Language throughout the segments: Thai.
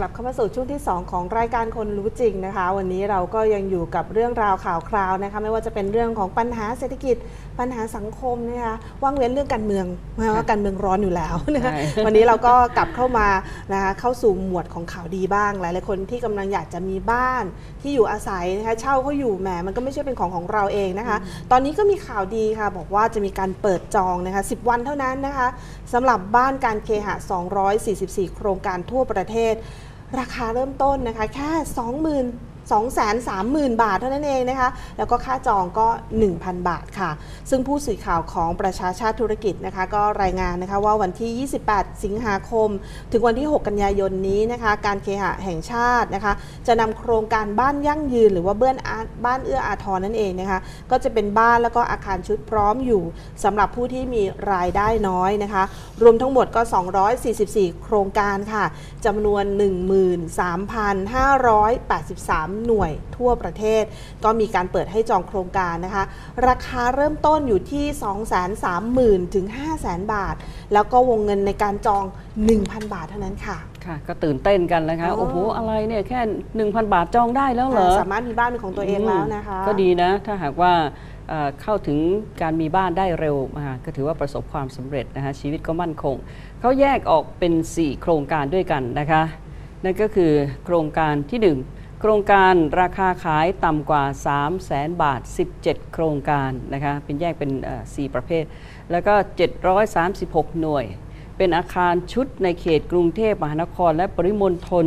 กลับเข้ามาสู่ช่วงที่ 2 ของรายการคนรู้จริงนะคะ วันนี้เราก็ยังอยู่กับเรื่องราวข่าวคราวนะคะ ไม่ว่าจะเป็นเรื่องของปัญหาเศรษฐกิจ ปัญหาสังคมนะคะว่างเว้นเรื่องการเมืองนะคะว่าการเมืองร้อนอยู่แล้วนะคะใช่วันนี้เราก็กลับเข้ามานะคะเข้าสู่หมวดของข่าวดีบ้าง หลายๆคนที่กำลังอยากจะมีบ้านที่อยู่อาศัยนะคะเช่าเขาอยู่แหมมันก็ไม่ใช่เป็นของของเราเองนะคะ ตอนนี้ก็มีข่าวดีค่ะ บอกว่าจะมีการเปิดจองนะคะ10 วันเท่านั้นนะคะสำหรับบ้านการเคหะ 244 โครงการทั่วประเทศ ราคาเริ่มต้นนะคะแค่20,000 230,000 บาทเท่านั้นเองนะคะ แล้วก็ค่าจองก็ 1,000 บาทค่ะ ซึ่งผู้สื่อข่าวของประชาชาติธุรกิจนะคะ ก็รายงานนะคะว่าวันที่ 28 สิงหาคม ถึงวันที่ 6 กันยายนนี้นะคะ การเคหะแห่งชาตินะคะ จะนำโครงการบ้านยั่งยืน หรือว่าเบื้อนบ้านเอื้ออาทรนั่นเองนะคะ ก็จะเป็นบ้านแล้วก็อาคารชุดพร้อมอยู่สำหรับผู้ที่มีรายได้น้อยนะคะ รวมทั้งหมดก็ 244 โครงการค่ะจำนวน 13,583หน่วยทั่วประเทศ ก็มีการเปิดให้จองโครงการนะคะ ราคาเริ่มต้นอยู่ที่ 230,000 ถึง 500,000 บาท แล้วก็วงเงินในการจอง 1,000 บาทเท่านั้นค่ะ ค่ะ ก็ตื่นเต้นกันนะคะอ๋อโอ้โห อะไรเนี่ยแค่ 1,000 บาทจองได้แล้วเหรอ สามารถมีบ้านเป็นของตัวเองแล้วนะคะ ก็ดีนะ ถ้าหากว่าเอ่อเข้าถึงการมีบ้านได้เร็วมาก็ถือว่าประสบความสำเร็จนะคะชีวิตก็มั่นคง เขาแยกออกเป็น 4 โครงการด้วยกันนะคะ นั่นก็คือโครงการที่ 1 โครงการราคาขายต่ำกว่า 3 0 0แสนบาท 17 โครงการนะคะเป็นแยกเป็นเอ่อ4ประเภท แล้วก็ 736 หน่วย เป็นอาคารชุดในเขตกรุงเทพมหานครและปริมณฑล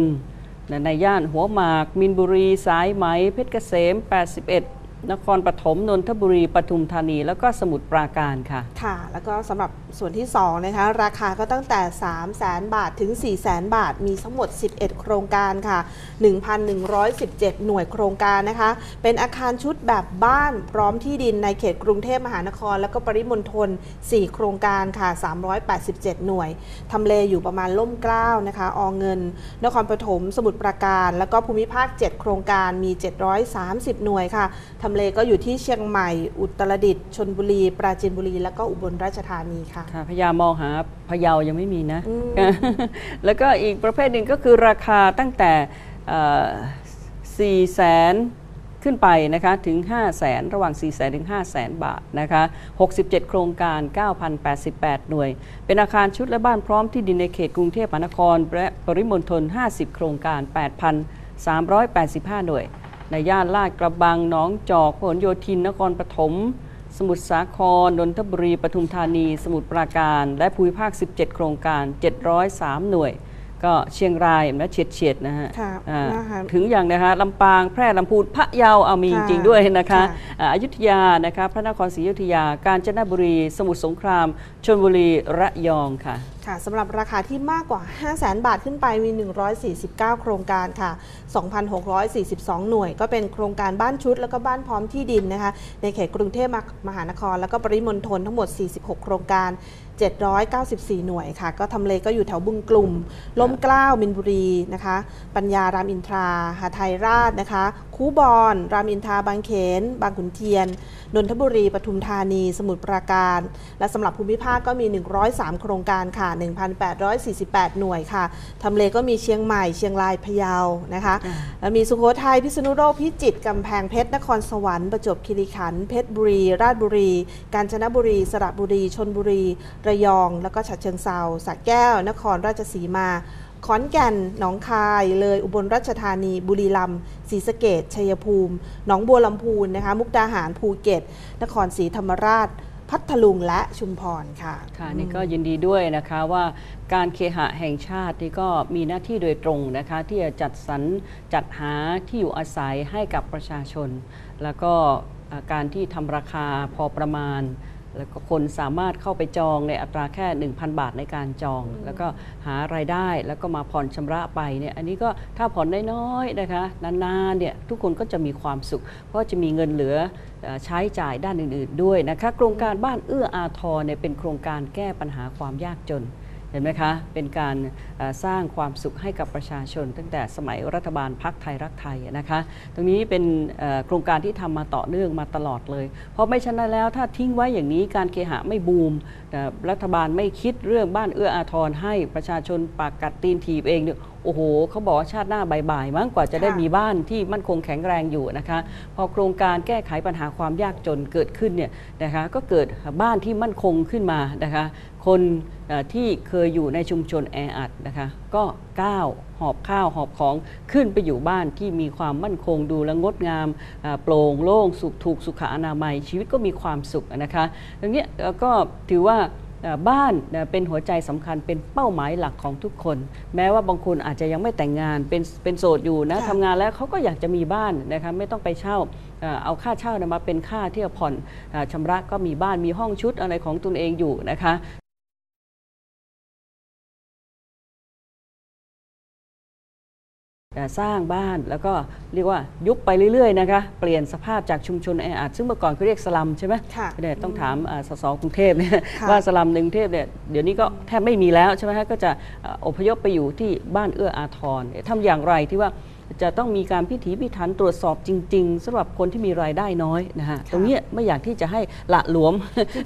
ในย่านหัวหมาก มินบุรี สายไหม เพชรเกษม 81 นครปฐมนนทบุรีปทุมธานี แล้วก็สมุทรปราการค่ะ ค่ะ แล้วก็สำหรับส่วนที่2นะคะราคาก็ตั้งแต่ 3 0 0แสนบาทถึง 4 0 0แสนบาท มีทั้งหมด 11 โครงการค่ะ 1,117 หน่วยโครงการนะคะ เป็นอาคารชุดแบบบ้านพร้อมที่ดินในเขตกรุงเทพมหานคร แล้วก็ปริมณฑล4 โครงการค่ะ 387 หน่วยทำเลอยู่ประมาณล่มเกล้านะคะอเงิน นครปฐมสมุทรปราการ แล้วก็ภูมิภาค 7 โครงการมี 730 หน่วยค่ะทำเลก็อยู่ที่เชียงใหม่ อุตรดิตถ์ชนบุรี ปราจีนบุรี แล้วก็อุบลราชธานีค่ะ ค่ะพยายามมองหาพะเยายังไม่มีนะ อืม แล้วก็อีกประเภทหนึ่งก็คือราคาตั้งแต่4แสนขึ้นไปนะคะถึง 5 0 0แสนระหว่าง 4 0 0แสนถึง 5 0 0แสนบาทนะคะ67 โครงการ 9,088 หน่วย เป็นอาคารชุดและบ้านพร้อมที่ดินในเขตกรุงเทพมหานครและปริมณฑล50 โครงการ 8,385 หน่วย ในย่านลาดกระบังหนองจอกพหลโยธินนครปฐมสมุทรสาครนนทบุรีปทุมธานี สมุทรปราการ และภูมิภาค 17 โครงการ 703 หน่วย ก็เชียงรายนะเฉียดเฉียดๆนะฮะค่ะอ่านะคะถึงอย่างนะคะลำปางแพร่ลำพูนพะเยาเอามีจค่ะริงๆด้วยนะคะค่ะอ่าอยุธยานะคะพระนครศรีอยุธยา กาญจนบุรี สมุทรสงครามชลบุรีระยองค่ะ ค่ะสำหรับราคาที่มากกว่า 5 0 0แสนบาทขึ้นไปมี 149 โครงการค่ะ 2,642 หน่วย ก็เป็นโครงการบ้านชุด แล้วก็บ้านพร้อมที่ดินนะคะ ในเขตกรุงเทพมหานคร แล้วก็ปริมณฑลทั้งหมด 46 โครงการ 794 หน่วยค่ะ ก็ทำเลก็อยู่แถวบึงกลุ่ม ล้มเกล้ามินบุรีนะคะ ปัญญารามอินทราหาไทยราชนะคะคูบอน รามอินทราบางเขน บางขุนเทียน นนทบุรี ปทุมธานี สมุทรปราการ และสำหรับภูมิภาคก็มี 103 โครงการค่ะ 1,848 หน่วยค่ะทำเลก็มีเชียงใหม่ เชียงราย พะเยา นะคะ แล้วมีสุโขทัย พิษณุโลก พิจิตร กำแพงเพชร นครสวรรค์ ประจวบคีรีขันธ์ เพชรบุรี ราชบุรี กาญจนบุรี สระบุรี ชนบุรี ระยอง แล้วก็ฉะเชิงเซาสระแก้ว นครราชสีมา ขอนแก่น หนองคาย เลย อุบลราชธานี บุรีรัมย์ ศรีสะเกดชัยภูมิ หนองบัวลำพูนนะคะ มุกดาหาร ภูเก็ต นครศรีธรรมราช พัทลุง และชุมพรค่ะ ค่ะ นี่ก็ยินดีด้วยนะคะว่าการเคหะแห่งชาตินี่ก็มีหน้าที่โดยตรงนะคะ ที่จะจัดสรรจัดหาที่อยู่อาศัยให้กับประชาชน แล้วก็การที่ทำราคาพอประมาณ แล้วก็คนสามารถเข้าไปจองในอัตราแค่ 1,000 บาทในการจอง แล้วก็หารายได้แล้วก็มาผ่อนชำระไปเนี่ยอันนี้ก็ถ้าผ่อนน้อยๆนะคะนานๆเนี่ยทุกคนก็จะมีความสุข เพราะจะมีเงินเหลือเอ่อใช้จ่ายด้านอื่น ๆ ด้วยนะคะโครงการบ้านเอื้ออาทรเนี่ยเป็นโครงการแก้ปัญหาความยากจน เห็นไหมคะ เป็นการสร้างความสุขให้กับประชาชน ตั้งแต่สมัยรัฐบาลพักไทยรักไทยนะคะ ตรงนี้เป็นโครงการที่ทำมาต่อเนื่องมาตลอดเลย เพราะไม่ฉะนั้นแล้วถ้าทิ้งไว้อย่างนี้การเคหะไม่บูม รัฐบาลไม่คิดเรื่องบ้านเอื้ออาทรให้ประชาชนปากกัดตีนถีบเองเนี่ย โอ้โหเขาบอกว่าชาติหน้าบ่ายๆมั้งกว่าจะได้ค่ะมีบ้านที่มั่นคงแข็งแรงอยู่นะคะ พอโครงการแก้ไขปัญหาความยากจนเกิดขึ้นเนี่ยนะคะก็เกิดบ้านที่มั่นคงขึ้นมานะคะคนเอ่อที่เคยอยู่ในชุมชนแออัดนะคะก็ก้าวหอบข้าวหอบของขึ้นไปอยู่บ้านที่มีความมั่นคงดูและงดงามอ่าโปร่งโล่งสุขถูกสุขอนามัย ชีวิตก็มีความสุขนะคะดังนี้เอ่อก็ถือว่าเอ่อ บ้านเอ่อเป็นหัวใจสำคัญเป็นเป้าหมายหลักของทุกคน แม้ว่าบางคนอาจจะยังไม่แต่งงานเป็นเป็นโสดอยู่นะค่ะทำงานแล้วเขาก็อยากจะมีบ้านนะคะไม่ต้องไปเช่าเอ่อเอาค่าเช่าเนยมาเป็นค่าที่จะผ่อนเออชำระก็มีบ้านมีห้องชุดอะไรของตนเองอยู่นะคะ สร้างบ้านแล้วก็เรียกว่ายุบไปเรื่อยๆนะคะเปลี่ยนสภาพจากชุมชนแออัดซึ่งเมื่อก่อนเขาเรียกสลัมใช่ไหมค่ะเนี่ยต้องถามอ่าสสกรุงเทพเนี่ยค่ะว่าสลัมในกรุงเทพเนี่ยเดี๋ยวนี้ก็แทบไม่มีแล้วใช่ไหมฮะก็จะเอ่ออพยพไปอยู่ที่บ้านเอื้ออาทรทำอย่างไรที่ว่า จะต้องมีการพิถีพิถันตรวจสอบจริง ๆสำหรับคนที่มีรายได้น้อยนะฮะตรงเนี้ยไม่อยากที่จะให้ละหลวม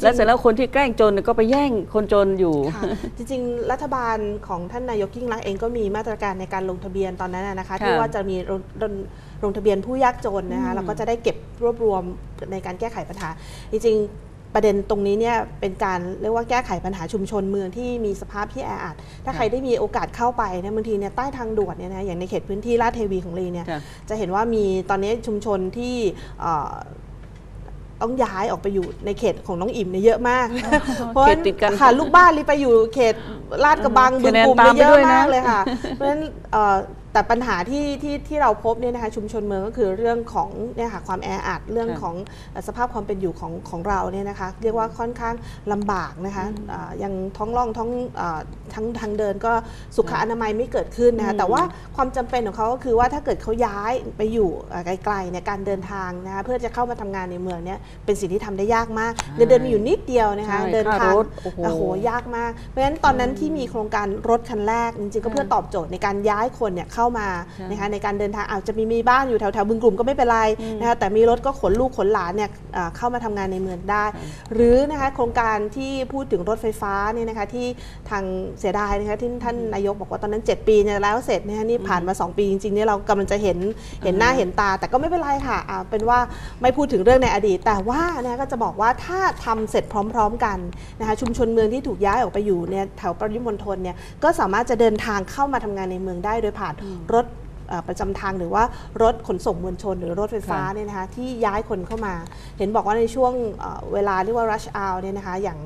และเสร็จแล้วคนที่แกล้งจนก็ไปแย่งคนจนอยู่ค่ะจริงๆ รัฐบาลของท่านนายกยิ่งรักษณ์เองก็มีมาตรการในการลงทะเบียนตอนนั้นนะนะคะค่ะที่ว่าจะมีลงลงลงทะเบียนผู้ยากจนนะคะแล้วก็จะได้เก็บรวบรวมในการแก้ไขปัญหา จริงๆ ประเด็นตรงนี้เนี่ยเป็นการเรียกว่าแก้ไขปัญหาชุมชนเมืองที่มีสภาพที่แออัด ถ้าค่ะใครได้มีโอกาสเข้าไปเนี่ยบางทีเนี่ยใต้ทางด่วนเนี่ยนะอย่างในเขตพื้นที่ลาดเทวีของลีเนี่ยค่ะจะเห็นว่ามีตอนนี้ชุมชนที่เอ่อต้องย้ายออกไปอยู่ในเขตของน้องอิ่มเนี่ยเยอะมาก เพราะเขตติดกันค่ะลูกบ้านรีไปอยู่เขตลาดกระบังอ่าบึงคะแนนกลุ่มตามเนี่ยไปเยด้วยอะนะมากเลยค่ะ เพราะฉะนั้นเอ่อ แต่ปัญหาที่ที่ที่เราพบเนี่ยนะคะชุมชนเมืองก็คือเรื่องของเนี่ยค่ะความแออัดเรื่องค่ะของเอ่อสภาพความเป็นอยู่ของของเราเนี่ยนะคะเรียกว่าค่อนข้างลำบากนะคะอ่ายังท้องร่องท้องอ่าทั้งทางเดินก็สุขอนามัยไม่เกิดขึ้นนะคะอืมแต่ว่าความจำเป็นของเขาก็คือว่าถ้าเกิดเขาย้ายไปอยู่อ่าไกลๆเนี่ยการเดินทางนะคะเพื่อจะเข้ามาทำงานในเมืองเนี่ยเป็นสิ่งที่ทำได้ยากมากเงินเดือนมีอยู่นิดเดียวนะคะใช่เดินค่าทางรถโอ้โหโอ้โหยากมาก เพราะฉะนั้นตอนนั้นที่มีโครงการรถคันแรกจริงๆก็เพื่อตอบโจทย์ในการย้ายคนเนี่ยเข้ามาใช่นะคะในการเดินทางอาจจะมีมีบ้านอยู่แถวๆบึงกลุ่มก็ไม่เป็นไรนะคะแต่มีรถก็ขนลูกขนหลานเนี่ยอ่าเข้ามาทำงานในเมืองได้ หรือนะคะโครงการที่พูดถึงรถไฟฟ้าเนี่ยนะคะที่ทางเสียดายนะคะที่ท่านนายกบอกว่าตอนนั้น 7 ปีเนี่ยแล้วเสร็จนะคะนี่ผ่านมา 2 ปีจริงๆเนี่ยเรากำลังจะเห็นเห็นหน้าเห็นตา แต่ก็ไม่เป็นไรค่ะอ่าเป็นว่าไม่พูดถึงเรื่องในอดีต แต่ว่านะคะก็จะบอกว่าถ้าทำเสร็จพร้อม ๆ กันนะคะชุมชนเมืองที่ถูกย้ายออกไปอยู่เนี่ยแถวปริมณฑลเนี่ยก็สามารถจะเดินทางเข้ามาทำงานในเมืองได้โดยผ่านรถเอ่อประจำทางหรือว่ารถขนส่งมวลชน หรือรถไฟฟ้าค่ะเนี่ยนะคะที่ย้ายคนเข้ามา เห็นบอกว่าในช่วงเอ่อเวลาเรียกว่า rush hour เนี่ยนะคะอย่าง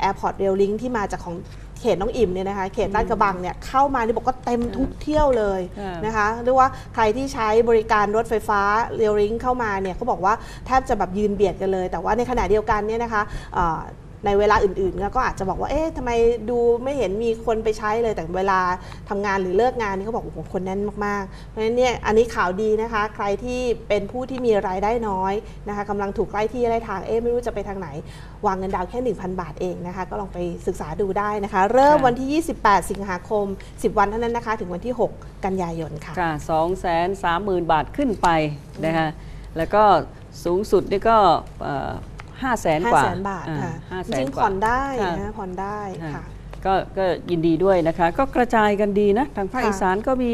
แอร์พอร์ตเรลลิงที่มาจากของเขตน้องอิ่มเนี่ยนะคะเขตลาดกระบังเนี่ยเข้ามานี่บอกว่าเต็มทุกเที่ยวเลยค่ะนะคะเรียกว่าใครที่ใช้บริการรถไฟฟ้าเรลลิงเข้ามาเนี่ยเขาบอกว่าแทบจะแบบยืนเบียดกันเลย แต่ว่าในขณะเดียวกันเนี่ยนะคะเอ่อ ในเวลาอื่นๆ ก็อาจจะบอกว่า เอ๊ะทำไมดูไม่เห็นมีคนไปใช้เลย แต่เวลาทำงานหรือเลิกงานนี่เขาบอกโอ้โหคนแน่นมากๆ เพราะฉะนั้นเนี่ยอันนี้ข่าวดีนะคะ ใครที่เป็นผู้ที่มีรายได้น้อยนะคะกำลังถูกไล่ที่ไล่ทาง เอ๊ะไม่รู้จะไปทางไหน วางเงินดาวน์แค่ 1,000 บาทเองนะคะ ก็ลองไปศึกษาดูได้นะคะ เริ่มค่ะวันที่ 28 สิงหาคม 10 วันเท่านั้นนะคะ ถึงวันที่ 6 กันยายนค่ะค่ะสองแสนสามหมื่นบาทขึ้นไปนะคะแล้วก็สูงสุดนี่ก็ ห้าแสนกว่า500,000บาทค่ะห้าจแสนริงกๆว่าผ่อนได้ค่ะนะผ่อนได้ค่ะก็ก็ยินดีด้วยนะคะ ก็กระจายกันดีนะทางภาคค่ะอีสานก็มี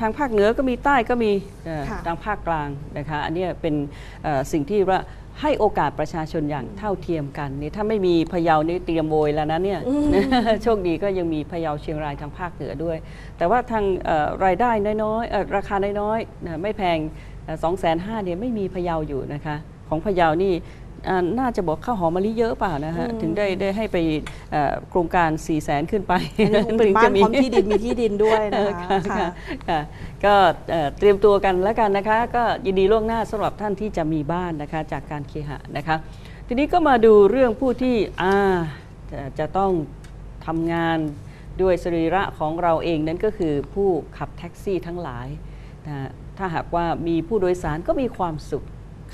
ทางภาคเหนือก็มีใต้ก็มีเอ่อค่ะทางภาคกลางนะคะอันเนี้ยเป็นเอ่อสิ่งที่ว่าให้โอกาสประชาชนอย่างเท่าเทียมกันนี่ถ้าไม่มีพะเยานี่เตรียมโวยแล้วนะเนี่ยโชคดีก็ยังมีพะเยาเชียงรายทางภาคเหนือด้วย แต่ว่าทางเอ่อรายได้น้อยๆเอ่อราคาน้อยๆนะไม่แพงสองแสนห้าเนี่ยไม่มีพะเยาอยู่นะคะ ของพะเยานี่อ่า น่าจะบอกข้าวหอมมะลิเยอะเปล่านะฮะอืมถึงได้ได้ให้ไปเอ่อโครงการ4ี่แสนขึ้นไปอันนี้คงเป็นบ้านพร้อมที่ดินมีที่ดินด้วยเอนะอคะค่ะค่ะค่ะก็เอ่อเตรียมตัวกันแล้วกันนะคะ ก็ยินดีล่วงหน้าสำหรับท่านที่จะมีบ้านนะคะจากการเคหะนะคะ ทีนี้ก็มาดูเรื่องผู้ที่อ่าจะจะต้องทำงานด้วยสรีระของเราเองนั่นก็คือผู้ขับแท็กซี่ทั้งหลายนะถ้าหากว่ามีผู้โดยสารก็มีความสุข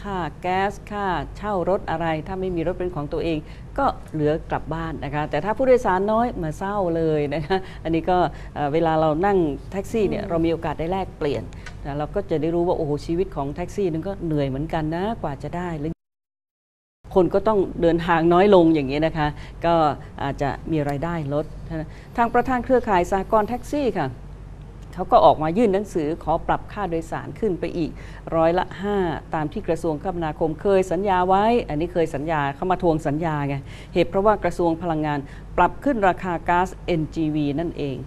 ค่าแก๊สค่าเช่ารถอะไร ถ้าไม่มีรถเป็นของตัวเอง ก็เหลือกลับบ้านนะคะแต่ถ้าผู้โดยสารน้อยมาเศร้าเลยนะคะอันนี้ก็เอ่อเวลาเรานั่งแท็กซี่เนี่ยเรามีโอกาสได้แลกเปลี่ยนนะเราก็จะได้รู้ว่าโอ้โหชีวิตของแท็กซี่นั้นก็เหนื่อยเหมือนกันนะกว่าจะได้หรือคนก็ต้องเดินทางน้อยลงอย่างนี้ยนะคะ ก็อาจจะมีรายได้ลด ทางประธานเครือข่ายสากลแท็กซี่ค่ะ เขาก็ออกมายื่นหนังสือขอปรับค่าโดยสารขึ้นไปอีกร้อยละ 5 ตามที่กระทรวงคมนาคมเคยสัญญาไว้ อันนี้เคยสัญญาเข้ามาทวงสัญญาไงเหตุเพราะว่ากระทรวงพลังงานปรับขึ้นราคาก๊าซ NGV นั่นเอง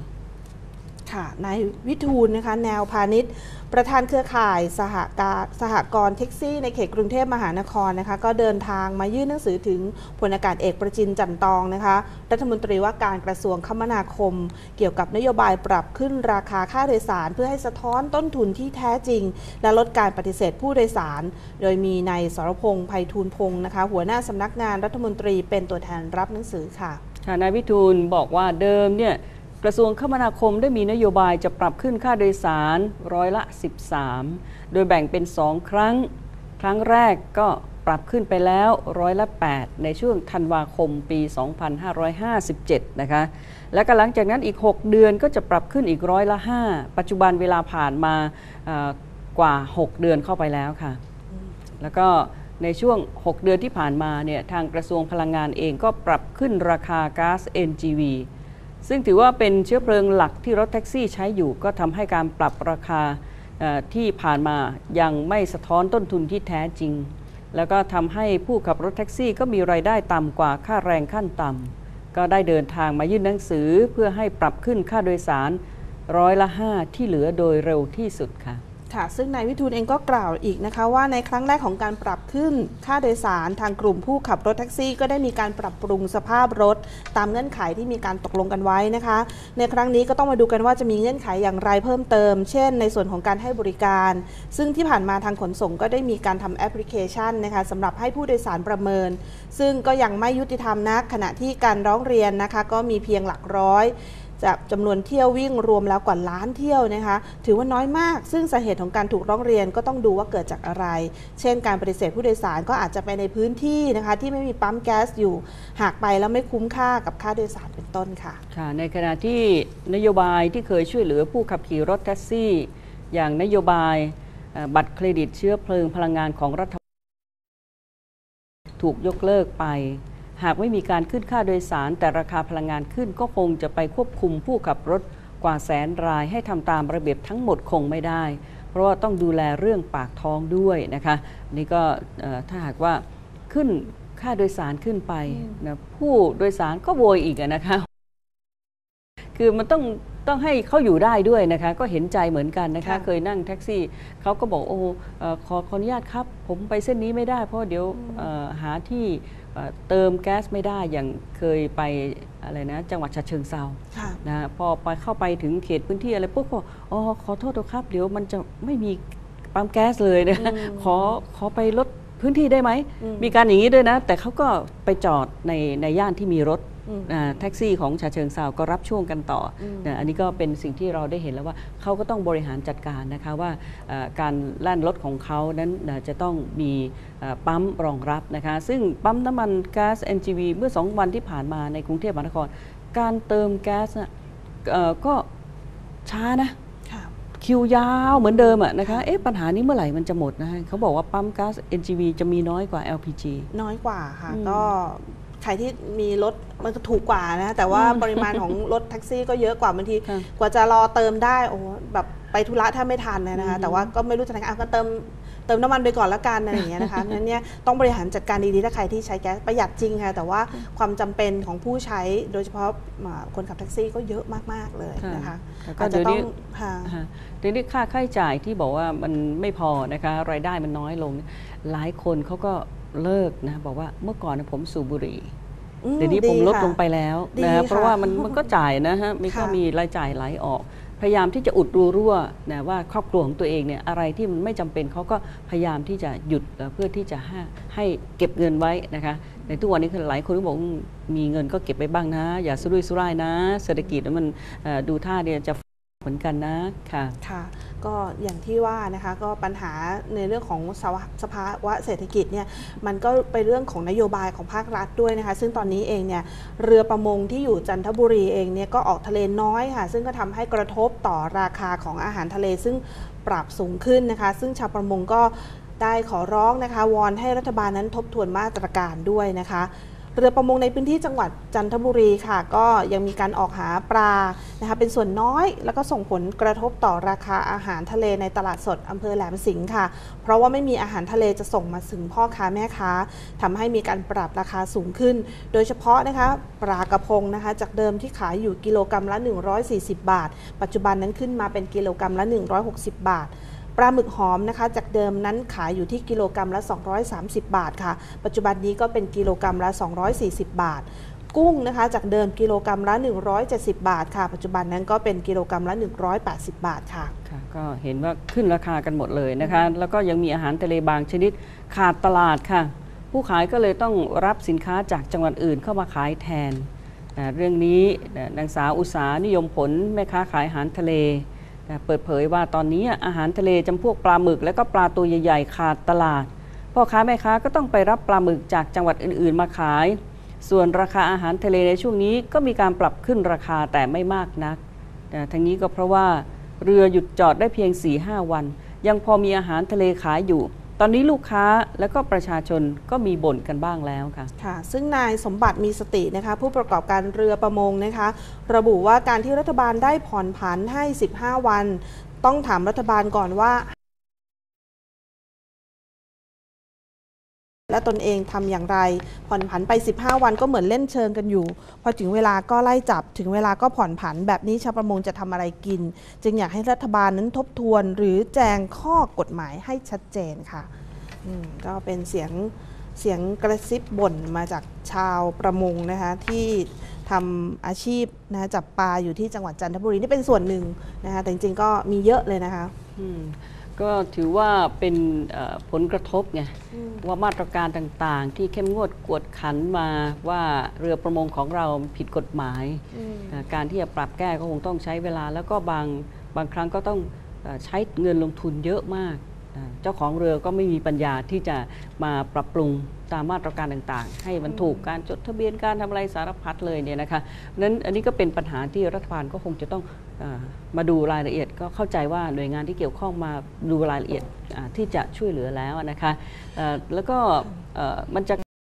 ค่ะนายวิทูลนะคะแนวพาณิชย์ ประธานเครือข่ายสหกาสหกรณ์แท็กซี่ในเขตกรุงเทพมหานครนะคะก็เดินทางมายื่นหนังสือถึงพลอากาศเอกประจินจันตองนะคะรัฐมนตรีว่าการกระทรวงคมนาคม เกี่ยวกับนโยบายปรับขึ้นราคาค่าโดยสาร เพื่อให้สะท้อนต้นทุนที่แท้จริง และลดการปฏิเสธผู้โดยสาร โดยมีนายสรพงษ์ไพฑูรย์พงศ์นะคะหัวหน้าสำนักงานรัฐมนตรีเป็นตัวแทนรับหนังสือค่ะค่ะนายวิทูลบอกว่าเดิมเนี่ย กระทรวงคมนาคมได้มีนโยบายจะปรับขึ้นค่าโดยสารร้อยละ 13 โดยแบ่งเป็น 2 ครั้ง ครั้งแรกก็ปรับขึ้นไปแล้วร้อยละ 8 ในช่วงธันวาคมปี 2557 นะคะ แล้วก็หลังจากนั้นอีก 6 เดือนก็จะปรับขึ้นอีกร้อยละ 5 ปัจจุบันเวลาผ่านมากว่า 6 เดือนเข้าไปแล้วค่ะ แล้วก็ในช่วง 6 เดือนที่ผ่านมาเนี่ยทางกระทรวงพลังงานเองก็ปรับขึ้นราคาก๊าซ NGV ซึ่งถือว่าเป็นเชื้อเพลิงหลักที่รถแท็กซี่ใช้อยู่ ก็ทำให้การปรับราคาที่ผ่านมายังไม่สะท้อนต้นทุนที่แท้จริง แล้วก็ทำให้ผู้ขับรถแท็กซี่ก็มีรายได้ต่ำกว่าค่าแรงขั้นต่ำก็ได้เดินทางมายื่นหนังสือเพื่อให้ปรับขึ้นค่าโดยสารร้อยละ 5 ที่เหลือโดยเร็วที่สุดค่ะ ค่ะ ซึ่งนายวิทูลเองก็กล่าวอีกนะคะว่าในครั้งแรกของการปรับขึ้นค่าโดยสารทางกลุ่มผู้ขับรถแท็กซี่ ก็ได้มีการปรับปรุงสภาพรถ ตามเงื่อนไขที่มีการตกลงกันไว้นะคะ ในครั้งนี้ก็ต้องมาดูกันว่าจะมีเงื่อนไขอย่างไรเพิ่มเติม เช่น ในส่วนของการให้บริการ ซึ่งที่ผ่านมาทางขนส่งก็ได้มีการทำแอปพลิเคชันนะคะสำหรับให้ผู้โดยสารประเมิน ซึ่งก็ยังไม่ยุติธรรมนักขณะที่การร้องเรียนนะคะก็มีเพียงหลักร้อย จากจำนวนเที่ยววิ่งรวมแล้วกว่าล้านเที่ยวนะคะ ถือว่าน้อยมาก ซึ่งสาเหตุของการถูกร้องเรียนก็ต้องดูว่าเกิดจากอะไร เช่น การปฏิเสธผู้โดยสารก็อาจจะไปในพื้นที่นะคะที่ไม่มีปั๊มแก๊สอยู่ หากไปแล้วไม่คุ้มค่ากับค่าโดยสารเป็นต้นค่ะ ค่ะ ในขณะที่นโยบายที่เคยช่วยเหลือผู้ขับขี่รถแท็กซี่ อย่างนโยบายบัตรเครดิตเชื้อเพลิงพลังงานของรัฐถูกยกเลิกไป หากไม่มีการขึ้นค่าโดยสาร แต่ราคาพลังงานขึ้นก็คงจะไปควบคุมผู้ขับรถกว่าแสนรายให้ทำตามระเบียบทั้งหมดคงไม่ได้ เพราะว่าต้องดูแลเรื่องปากท้องด้วยนะคะนี่ก็เอ่อถ้าหากว่าขึ้นค่าโดยสารขึ้นไปนะผู้โดยสารก็โวยอีกอะนะคะคือมันต้องต้องให้เขาอยู่ได้ด้วยนะคะ ก็เห็นใจเหมือนกันนะคะค่ะเคยนั่งแท็กซี่เขาก็บอกโอ้เอ่อขอขออนุญาตครับ ผมไปเส้นนี้ไม่ได้ เพราะเดี๋ยวเอ่อหาที่ เอ่อเติมแก๊สไม่ได้อย่างเคยไปอะไรนะจังหวัดฉะเชิงเซาค่ะนะพอไปเข้าไปถึงเขตพื้นที่อะไรปุ๊บก็อ๋อขอโทษนะครับ เดี๋ยวมันจะไม่มีปั๊มแก๊สเลยนะอืมขอขอไปลดพื้นที่ได้ไหมอืมมีการอย่างนี้ด้วยนะ แต่เขาก็ไปจอดในในย่านที่มีรถอืมอ่า แท็กซี่ของฉะเชิงเซาก็รับช่วงกันต่ออมนะอันนี้ก็เป็นสิ่งที่เราได้เห็นแล้วว่าเขาก็ต้องบริหารจัดการนะคะว่าเอ่อการแล่นรถของเขานั้นนะจะต้องมีเอ่อปั๊มรองรับนะคะซึ่งปั๊มน้ำมันก๊าซ NGV เมื่อ 2 วันที่ผ่านมาในกรุงเทพมหานคร การเติมแก๊สน่ะเอ่อก็ช้านะค่ะคิวยาวเหมือนเดิมอะนะคะ เอ๊ะปัญหานี้เมื่อไหร่มันจะหมดนะฮะเขาบอกว่าปั๊มก๊าซ NGV จะมีน้อยกว่า LPG น้อยกว่าค่ะอืมก็ ใครที่มีรถมันก็ถูกกว่านะแต่ว่าปริมาณของรถแท็กซี่ก็เยอะกว่าบางทีค่ะกว่าจะรอเติมได้โอ้โหแบบไปธุระแทบไม่ทันเลยนะคะอืมแต่ว่าก็ไม่รู้จะทำไงเอาก็เติมเติมน้ำมันไปก่อนละกันอะไรอย่างเงี้ยนะคะนั้นเนี่ยต้องบริหารจัดการดีๆถ้าใครที่ใช้แก๊สประหยัดจริงค่ะแต่ว่าความจำเป็นของผู้ใช้โดยเฉพาะอ่าคนขับแท็กซี่ก็เยอะมากๆเลยนะคะแต่ก็อาจจะเดี๋ยวต้อนี้งค่ะฮะทีนี้ค่าค่าใช้จ่ายที่บอกว่ามันไม่พอนะคะรายได้มันน้อยลง หลายคนเขาก็ เลิกนะบอกว่าเมื่อก่อนนะผมสูบบุหรี่อืมเดี๋ยวนี้ผมดีลดค่ะลงไปแล้วดีนะค่ะเพราะว่ามันมันก็จ่ายนะฮะมีก็ค่ะมีรายจ่ายไหลออก พยายามที่จะอุดรูรั่วนะว่าครอบครัวของตัวเองเนี่ยอะไรที่มันไม่จำเป็นเขาก็พยายามที่จะหยุดเอ่อเพื่อที่จะให้ให้เก็บเงินไว้นะคะในทุกวันนี้คือหลายคนก็บอกอืมมีเงินก็เก็บไปบ้างนะ อย่าสุรุ่ยสุร่ายนะ เศรษฐกิจมันเอ่อดูท่าเนี่ยจะ เหมือนกันนะค่ะค่ะ ก็อย่างที่ว่านะคะก็ปัญหาในเรื่องของสภาสภาวะเศรษฐกิจเนี่ยมันก็ไปนเรื่องของนโยบายของภาครัฐด้วยนะคะ ซึ่งตอนนี้เองเนี่ยเรือประมงที่อยู่จันทบุรีเองเนี่ยก็ออกทะเลน้อยค่ะ ซึ่งก็ทำให้กระทบต่อราคาของอาหารทะเล ซึ่งปรับสูงขึ้นนะคะ ซึ่งชาวประมงก็ได้ขอร้องนะคะวอนให้รัฐบาลนั้นทบทวนมาตรการด้วยนะคะ เรือประมงในพื้นที่จังหวัดจันทบุรีค่ะ ก็ยังมีการออกหาปลานะคะเป็นส่วนน้อย แล้วก็ส่งผลกระทบต่อราคาอาหารทะเลในตลาดสดอำเภอแหลมสิงห์ค่ะ เพราะว่าไม่มีอาหารทะเลจะส่งมาถึงพ่อค้าแม่ค้าทำให้มีการปรับราคาสูงขึ้น โดยเฉพาะนะคะปลากระพงนะคะ จากเดิมที่ขายอยู่กิโลกรรัมละ 140 บาท ปัจจุบันนั้นขึ้นมาเป็นกิโลกรรัมละ 160 บาท ปลาหมึกหอมนะคะจากเดิมนั้นขายอยู่ที่กิโลกรรัมละ 230 บาทค่ะ ปัจจุบันนี้ก็เป็นกิโลกรรัมละ 240 บาท กุ้งนะคะจากเดิมกิโลกรรัมละ 170 บาทค่ะ ปัจจุบันนั้นก็เป็นกิโลกรรัมละ 180 บาทค่ะค่ะ ก็เห็นว่าขึ้นราคากันหมดเลยนะคะ แล้วก็ยังมีอาหารทะเลบางชนิดขาดตลาดค่ะ ผู้ขายก็เลยต้องรับสินค้าจากจังหวัดอื่นเข้ามาขายแทนนะเรื่องนี้นะนางสาวอุสานิยมผลแม่ค้าขายอาหารทะเล เปิดเผยว่าตอนนี้อาหารทะเลจำพวกปลาหมึก และก็ปลาตัวใหญ่ๆขาดตลาด พ่อค้าแม่ค้าก็ต้องไปรับปลาหมึกจากจังหวัดอื่นๆ มาขาย ส่วนราคาอาหารทะเลในช่วงนี้ก็มีการปรับขึ้นราคาแต่ไม่มากนักแต่ทั้งนี้ก็เพราะว่าเรือหยุดจอดได้เพียง4-5วัน ยังพอมีอาหารทะเลขายอยู่ ตอนนี้ลูกค้าและก็ประชาชนก็มีบ่นกันบ้างแล้วค่ะ ค่ะ ซึ่งนายสมบัติมีสตินะคะ ผู้ประกอบการเรือประมงนะคะ ระบุว่าการที่รัฐบาลได้ผ่อนผันให้ 15 วัน ต้องถามรัฐบาลก่อนว่า และตนเองทำอย่างไร ผ่อนผันไป 15 วันก็เหมือนเล่นเชิงกันอยู่ พอถึงเวลาก็ไล่จับ ถึงเวลาก็ผ่อนผันแบบนี้ชาวประมงจะทำอะไรกิน จึงอยากให้รัฐบาลนั้นทบทวน หรือแจงข้อกฎหมายให้ชัดเจนค่ะก็เป็นเสียงเสียงกระซิบบ่นมาจากชาวประมงนะคะที่ทำอาชีพนะจับปลาอยู่ที่จังหวัดจันทบุรีนี่เป็นส่วนหนึ่งนะคะแต่จริงๆก็มีเยอะเลยนะคะ ก็ถือว่าเป็นเอ่อผลกระทบไงว่ามาตรการต่างๆ ที่เข้มงวดกวดขันมาว่าเรือประมงของเราผิดกฎหมายอ่าการที่จะปรับแก้ก็คงต้องใช้เวลา แล้วก็บางบางครั้งก็ต้องเอ่อใช้เงินลงทุนเยอะมากอ่าเจ้าของเรือก็ไม่มีปัญญาที่จะมาปรับปรุงตามมาตรการต่างๆ ให้มันถูกการจดทะเบียนการทำอะไรสารพัดเลยเนี่ยนะคะนั้นอันนี้ก็เป็นปัญหาที่รัฐบาลก็คงจะต้องอ่า มาดูรายละเอียดก็เข้าใจว่าหน่วยงานที่เกี่ยวข้องมาดูรายละเอียดที่จะช่วยเหลือแล้วนะคะแล้วก็มันจะ